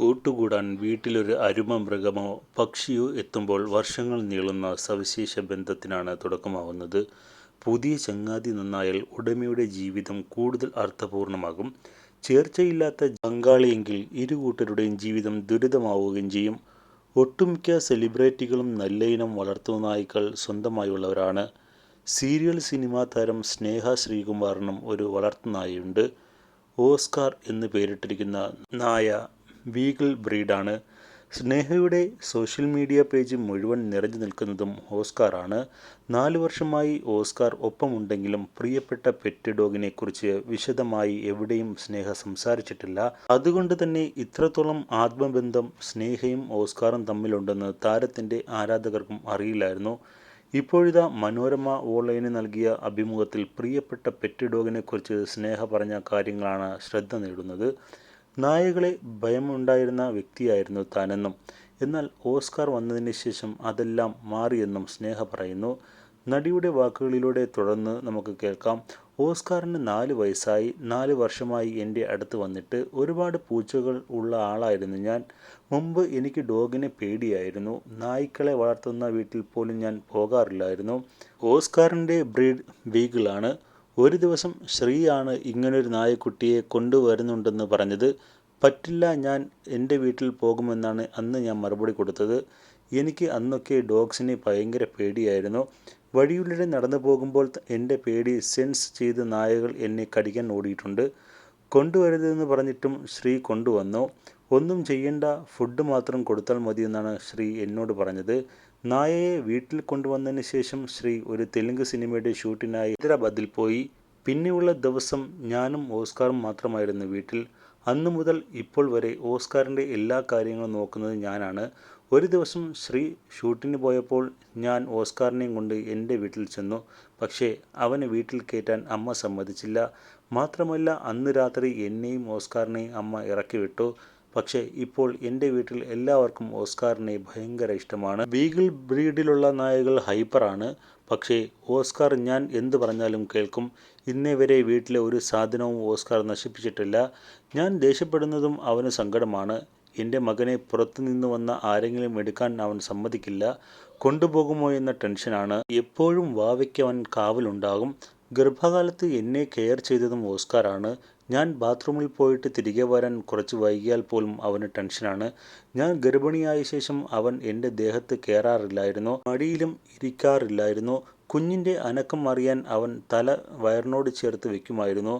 കൂട്ടുകൂടാൻ വീട്ടിലൊരു അരുമ മൃഗമോ പക്ഷിയോ എത്തുമ്പോൾ വർഷങ്ങൾ നീളുന്ന സവിശേഷ ബന്ധത്തിനാണ് തുടക്കമാവുന്നത്. പുതിയ ചങ്ങാതി നന്നായാൽ ഉടമയുടെ ജീവിതം കൂടുതൽ അർത്ഥപൂർണമാകും ചേർച്ചയില്ലാത്ത പങ്കാളിയെങ്കിൽ ഇരുകൂട്ടരുടെയും ജീവിതം ദുരിതമാവുകയും ചെയ്യും. ഒട്ടുമിക്ക സെലിബ്രിറ്റികളും നല്ല നല്ലയിനം വളർത്തുനായ്ക്കൾ സ്വന്തമായുള്ളവരാണ്. സീരിയൽ സിനിമാ താരം സ്നേഹ ശ്രീകുമാറിനും ഒരു വളർത്തുനായുണ്ട് ഓസ്കാർ എന്ന് പേരിട്ടിരിക്കുന്ന നായ ബീഗിൾ ബ്രീഡാണ്. സ്നേഹയുടെ സോഷ്യൽ മീഡിയ പേജ് മുഴുവൻ നിറഞ്ഞു നിൽക്കുന്നതും ആണ് നാലു വർഷമായി ഓസ്കാർ ഒപ്പമുണ്ടെങ്കിലും പ്രിയപ്പെട്ട പെറ്റ് ഡോഗിനെ കുറിച്ച് വിശദമായി എവിടെയും സ്നേഹ സംസാരിച്ചിട്ടില്ല. അതുകൊണ്ട് തന്നെ ഇത്രത്തോളം ആത്മബന്ധം സ്നേഹയും ഓസ്കാറും തമ്മിലുണ്ടെന്ന് താരത്തിന്റെ ആരാധകർക്കും അറിയില്ലായിരുന്നു. ഇപ്പോഴിതാ മനോരമ ഓൺലൈന് നൽകിയ അഭിമുഖത്തിൽ പ്രിയപ്പെട്ട പെറ്റ് ഡോഗിനെക്കുറിച്ച് സ്നേഹ പറഞ്ഞ കാര്യങ്ങളാണ് ശ്രദ്ധ നേടുന്നത്. നായകളെ ഭയമുണ്ടായിരുന്ന വ്യക്തിയായിരുന്നു താനെന്നും എന്നാൽ ഓസ്കാർ വന്നതിന് ശേഷം അതെല്ലാം മാറിയെന്നും സ്നേഹ പറയുന്നു. നടിയുടെ വാക്കുകളിലൂടെ തുടർന്ന് നമുക്ക് കേൾക്കാം. ഓസ്കാറിന് നാല് വയസ്സായി. നാല് വർഷമായി എന്റെ അടുത്ത് വന്നിട്ട്. ഒരുപാട് പൂച്ചകൾ ഉള്ള ആളായിരുന്നു ഞാൻ. മുമ്പ് എനിക്ക് ഡോഗിനെ പേടിയായിരുന്നു. നായ്ക്കളെ വളർത്തുന്ന വീട്ടിൽ പോലും ഞാൻ പോകാറില്ലായിരുന്നു. ഓസ്കാറിന്റെ ബ്രീഡ് ബീഗിളാണ്. ഒരു ദിവസം ശ്രീയാണ് ഇങ്ങനൊരു നായക്കുട്ടിയെ കൊണ്ടുവരുന്നുണ്ടെന്ന് പറഞ്ഞത്. പറ്റില്ല ഞാൻ എന്റെ വീട്ടിൽ പോകുമെന്നാണ് അന്ന് ഞാൻ മറുപടി കൊടുത്തത്. എനിക്ക് അന്നൊക്കെ ഡോഗ്സിനെ ഭയങ്കര പേടിയായിരുന്നു. വഴിയിലൂടെ നടന്നു പോകുമ്പോൾ എന്റെ പേടി സെൻസ് ചെയ്ത് നായകൾ എന്നെ കടിക്കാൻ ഓടിയിട്ടുണ്ട്. കൊണ്ടുവരുതെന്ന് പറഞ്ഞിട്ടും ശ്രീ കൊണ്ടുവന്നു. ഒന്നും ചെയ്യേണ്ട ഫുഡ് മാത്രം കൊടുത്താൽ മതി എന്നാണ് ശ്രീ എന്നോട് പറഞ്ഞത്. നായയെ വീട്ടിൽ കൊണ്ടുവന്നതിന് ശേഷം ശ്രീ ഒരു തെലുങ്ക് സിനിമയുടെ ഷൂട്ടിനായി ഹൈദരാബാദിൽ പോയി. പിന്നെയുള്ള ദിവസം ഞാനും ഓസ്കാറും മാത്രമായിരുന്നു വീട്ടിൽ. അന്നു മുതൽ ഇപ്പോൾ വരെ ഓസ്കാറിന്റെ എല്ലാ കാര്യങ്ങളും നോക്കുന്നത് ഞാനാണ്. ഒരു ദിവസം ശ്രീ ഷൂട്ടിന് പോയപ്പോൾ ഞാൻ ഓസ്കാറിനെയും കൊണ്ട് എന്റെ വീട്ടിൽ ചെന്നു. പക്ഷേ അവനെ വീട്ടിൽ കയറ്റാൻ അമ്മ സമ്മതിച്ചില്ല. മാത്രമല്ല അന്ന് രാത്രി എന്നെയും ഓസ്കാറിനെയും അമ്മ ഇറക്കിവിട്ടു. പക്ഷേ ഇപ്പോൾ എന്റെ വീട്ടിൽ എല്ലാവർക്കും ഓസ്കാറിനെ ഭയങ്കര ഇഷ്ടമാണ്. ബീഗിൾ ബ്രീഡിലുള്ള നായകൾ ഹൈപ്പറാണ്. പക്ഷേ ഓസ്കാർ ഞാൻ എന്ത് പറഞ്ഞാലും കേൾക്കും. ഇന്നേ വരെ വീട്ടിലെ ഒരു സാധനവും ഓസ്കാർ നശിപ്പിച്ചിട്ടില്ല. ഞാൻ ദേഷ്യപ്പെടുന്നതും അവന് സങ്കടമാണ്. എന്റെ മകനെ പുറത്തു നിന്ന് വന്ന ആരെങ്കിലും എടുക്കാൻ അവൻ സമ്മതിക്കില്ല. കൊണ്ടുപോകുമോ എന്ന ടെൻഷനാണ്. എപ്പോഴും വാവയ്ക്ക് അവൻ കാവലുണ്ടാകും. ഗർഭകാലത്ത് എന്നെ കെയർ ചെയ്തതും ഓസ്കാറാണ്. ഞാൻ ബാത്റൂമിൽ പോയിട്ട് തിരികെ വരാൻ കുറച്ച് വൈകിയാൽ പോലും അവന് ടെൻഷനാണ്. ഞാൻ ഗർഭിണിയായ ശേഷം അവൻ എന്റെ ദേഹത്ത് കയറാറില്ലായിരുന്നു. മടിയിലും ഇരിക്കാറില്ലായിരുന്നു. കുഞ്ഞിന്റെ അനക്കം അറിയാൻ അവൻ തല വയറിനോട് ചേർത്ത് വെക്കുമായിരുന്നു.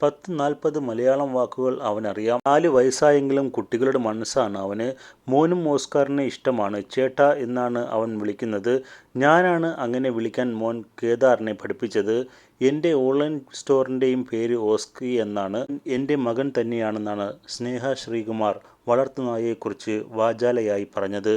പത്ത് നാൽപ്പത് മലയാളം വാക്കുകൾ അവനറിയാം. നാല് വയസ്സായെങ്കിലും കുട്ടികളുടെ മനസ്സാണ് അവന്. മോനും ഓസ്കാറിനെ ഇഷ്ടമാണ്. ചേട്ട എന്നാണ് അവൻ വിളിക്കുന്നത്. ഞാനാണ് അങ്ങനെ വിളിക്കാൻ മോൻ കേദാറിനെ പഠിപ്പിച്ചത്. എന്റെ ഓൺലൈൻ സ്റ്റോറിന്റെയും പേര് ഓസ്കി എന്നാണ്. എന്റെ മകൻ തന്നെയാണെന്നാണ് സ്നേഹ ശ്രീകുമാർ വളർത്തുനായയെക്കുറിച്ച് വാചാലയായി പറഞ്ഞത്.